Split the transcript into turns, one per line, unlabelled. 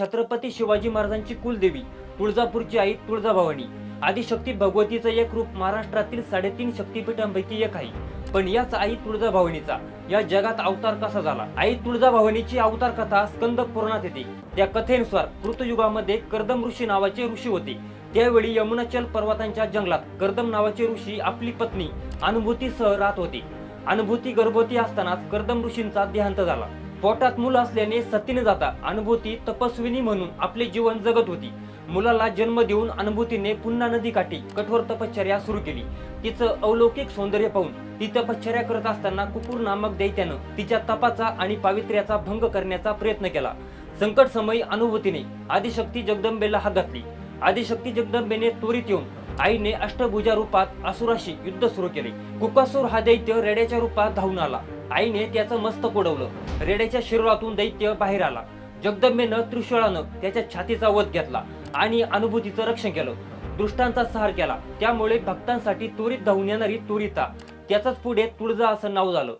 छत्रपती शिवाजी महाराजांची कुलदेवी तुळजापूरची आई तुळजाभवानी. आदिशक्ती भगवतीचं एक रूप महाराष्ट्रातील साडेतीन शक्तीपीठांपैकी एक आहे. पण याच आई तुळजाभवानीचा. या जगात अवतार कसा झाला? आई तुळजाभवानीची अवतार कथा स्कंद पुराणात येते. त्या कथेनुसार कृतयुगामध्ये कर्दम ऋषी नावाचे ऋषी होते. त्यावेळी यमुनाचल पर्वतांच्या जंगलात कर्दम नावाचे ऋषी आपली पत्नी अनुभूतीसह राहत होते. अनुभूती गर्भवती असतानाच कर्दम ऋषींचा देहांत झाला. पोटात मूल असल्याने सतीने जाता अनुभूती तपस्विनी म्हणून आपले जीवन जगत होती. मुलाला जन्म देऊन अनुभूतीने पुन्हा नदीकाठी कठोर तपश्चर्या सुरू केली. तिचं अवलौकिक सौंदर्य पाहून ती तपश्चर्या करत असताना कुकुर नामक दैत्यानं तिच्या तपाचा आणि पावित्र्याचा भंग करण्याचा प्रयत्न केला. संकट समयी अनुभूतीने आदिशक्ती जगदंबेला हात घातली. आदिशक्ती जगदंबेने त्वरित येऊन आईने अष्टभुजा रूपात असुराशी युद्ध सुरू केले. कुकासूर हा दैत्य रेड्याच्या रूपात धावून आला. आईने त्याचं मस्तक उडवलं रेड्याच्या शरीरातून दैत्य बाहेर आला. जगदंबेनं त्रिशूळानं त्याच्या छातीचा वध घेतला आणि अनुभूतीचं रक्षण केलं. दृष्टांचा सहार केला. त्यामुळे भक्तांसाठी त्वरित धावून येणारी त्वरिता. त्याच पुढे तुळजा असं नाव झालं.